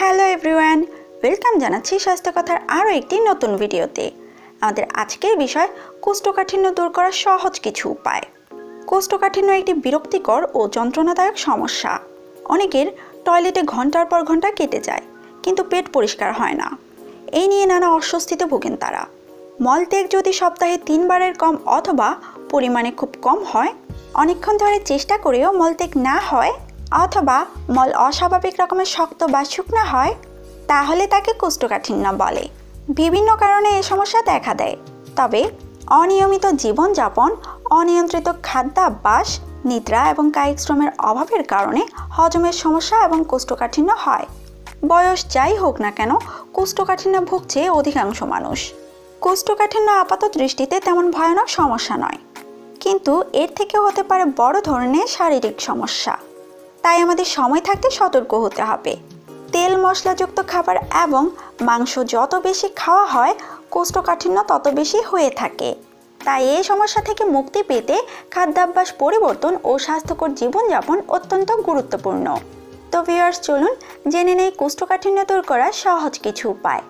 Hello everyone, welcome জানাচ্ছি স্বাস্থ্য কথার আরও একটি নতুন ভিডিওতে। আমাদের আজকের বিষয়, কোষ্ঠকাঠিন্য দূর করার সহজ কিছু উপায়। কোষ্ঠকাঠিন্য একটি বিরক্তিকর ও যন্ত্রণাদায়ক সমস্যা। অনেকের টয়লেটে ঘণ্টার পর ঘণ্টা কেটে যায়, কিন্তু পেট পরিষ্কার হয় না। এই নিয়ে নানা অস্বস্তিতে ভোগেন তারা। মলত্যাগ যদি সপ্তাহে তিনবারের কম অথবা পরিমাণে খুব কম হয়, অনেকক্ষণ ধরে চেষ্টা করেও মলত্যাগ না হয় অথবা মল অস্বাভাবিক রকমের শক্ত বা শুকনো হয়, তাহলে তাকে কোষ্ঠকাঠিন্য বলে। বিভিন্ন কারণে এই সমস্যা দেখা দেয়। তবে অনিয়মিত জীবনযাপন, অনিয়ন্ত্রিত খাদ্যাভ্যাস, নিদ্রা এবং কায়িক শ্রমের অভাবের কারণে হজমের সমস্যা এবং কোষ্ঠকাঠিন্য হয়। বয়স যাই হোক না কেন, কোষ্ঠকাঠিন্য ভুগছে অধিকাংশ মানুষ। কোষ্ঠকাঠিন্য আপাত দৃষ্টিতে তেমন ভয়ানক সমস্যা নয়। কিন্তু এর থেকে হতে পারে বড় ধরনের শারীরিক সমস্যা। তাই আমাদের সময় থাকতে সতর্ক হতে হবে। তেল, মশলাযুক্ত খাবার এবং মাংস যত বেশি খাওয়া হয়, কোষ্ঠকাঠিন্য তত বেশি হয়ে থাকে। তাই এই সমস্যা থেকে মুক্তি পেতে খাদ্যাভ্যাস পরিবর্তন ও স্বাস্থ্যকর জীবনযাপন অত্যন্ত গুরুত্বপূর্ণ। তো ভিউয়ার্স চলুন জেনে নেই কোষ্ঠকাঠিন্য দূর করার সহজ কিছু উপায়।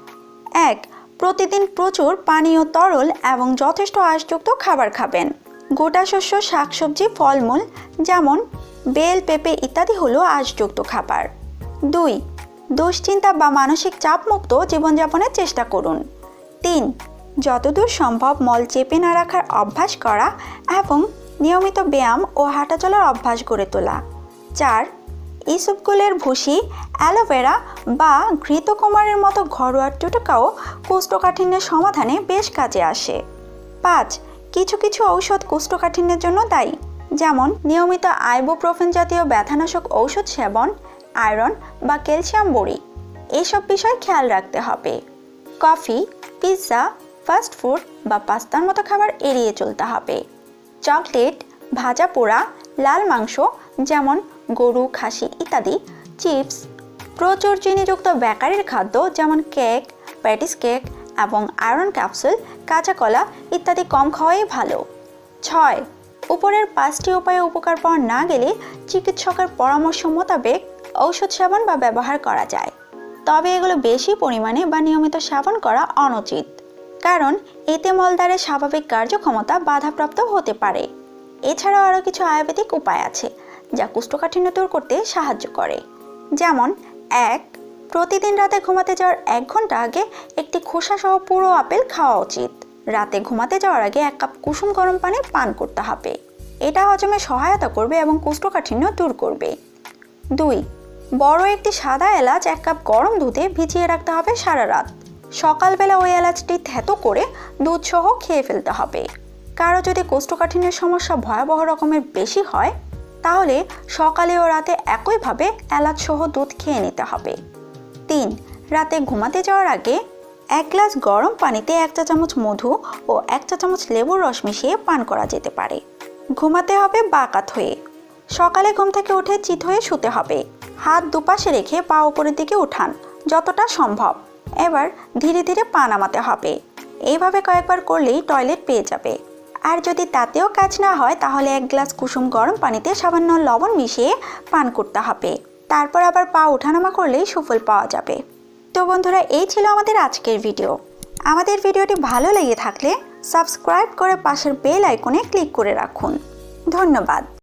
এক, প্রতিদিন প্রচুর পানীয় তরল এবং যথেষ্ট আঁশযুক্ত খাবার খাবেন। গোটা শস্য, শাকসবজি, ফলমূল যেমন বেল, পেঁপে ইত্যাদি হলো আঁশযুক্ত খাবার। দুই, দুশ্চিন্তা বা মানসিক চাপমুক্ত জীবনযাপনের চেষ্টা করুন। তিন, যতদূর সম্ভব মল চেপে না রাখার অভ্যাস করা এবং নিয়মিত ব্যায়াম ও হাঁটাচলার অভ্যাস গড়ে তোলা। চার ইসবগুলের ভুসি, অ্যালোভেরা বা ঘৃতকুমারের মতো ঘরোয়া টুটুকাও কোষ্ঠকাঠিন্যের সমাধানে বেশ কাজে আসে। পাঁচ, কিছু কিছু ঔষধ কোষ্ঠকাঠিন্যের জন্য দায়ী। যেমন নিয়মিত আইবোপ্রোফেন জাতীয় ব্যথানাশক ঔষধ সেবন, আয়রন বা ক্যালসিয়াম বড়ি। এইসব বিষয় খেয়াল রাখতে হবে। কফি, পিৎজা, ফাস্ট ফুড বা পাস্তার মতো খাবার এড়িয়ে চলতে হবে। চকলেট, ভাজা পোড়া, লাল মাংস যেমন গরু, খাসি ইত্যাদি, চিপস, প্রচুর চিনিযুক্ত বেকারির খাদ্য যেমন কেক, প্যাটিস কেক এবং আয়রন ক্যাপসুল, কাঁচা কলা ইত্যাদি কম খাওয়াই ভালো। ছয় উপরের পাঁচটি উপায়ে উপকার পাওয়া না গেলে চিকিৎসকের পরামর্শ মোতাবেক ঔষধ সেবন বা ব্যবহার করা যায়। তবে এগুলো বেশি পরিমাণে বা নিয়মিত সেবন করা অনুচিত, কারণ এতে মলদ্বারের স্বাভাবিক কার্যক্ষমতা বাধাপ্রাপ্ত হতে পারে। এছাড়াও আরও কিছু আয়ুর্বেদিক উপায় আছে, যা কোষ্ঠকাঠিন্য দূর করতে সাহায্য করে। যেমন, এক, প্রতিদিন রাতে ঘুমাতে যাওয়ার এক ঘণ্টা আগে একটি খোসা সহ পুরো আপেল খাওয়া উচিত। রাতে ঘুমাতে যাওয়ার আগে এক কাপ কুসুম গরম পানি পান করতে হবে। এটা হজমে সহায়তা করবে এবং কোষ্ঠকাঠিন্য দূর করবে। দুই, বড় একটি সাদা এলাচ এক কাপ গরম দুধে ভিজিয়ে রাখতে হবে সারা রাত। সকালবেলা ওই এলাচটি থেতো করে দুধ সহ খেয়ে ফেলতে হবে। কারও যদি কোষ্ঠকাঠিন্যের সমস্যা ভয়াবহ রকমের বেশি হয়, তাহলে সকালে ও রাতে একইভাবে এলাচ সহ দুধ খেয়ে নিতে হবে। তিন, রাতে ঘুমাতে যাওয়ার আগে এক গ্লাস গরম পানিতে এক চা চামচ মধু ও এক চা চামচ লেবুর রস মিশিয়ে পান করা যেতে পারে। ঘুমাতে হবে বাকাত হয়ে সকালে ঘুম থেকে উঠে চিত হয়ে শুতে হবে। হাত দুপাশে রেখে পা উপরের দিকে উঠান, যতটা সম্ভব। এবার ধীরে ধীরে পা নামাতে হবে। এইভাবে কয়েকবার করলেই টয়লেট পেয়ে যাবে। আর যদি তাতেও কাজ না হয়, তাহলে এক গ্লাস কুসুম গরম পানিতে সামান্য লবণ মিশিয়ে পান করতে হবে। তারপর আবার পা ওঠানামা করলেই সুফল পাওয়া যাবে। তো বন্ধুরা, এই ছিল আমাদের আজকের ভিডিও আমাদের ভিডিওটি ভালো লেগে থাকলে সাবস্ক্রাইব করে পাশের বেল আইকনে ক্লিক করে রাখুন। ধন্যবাদ।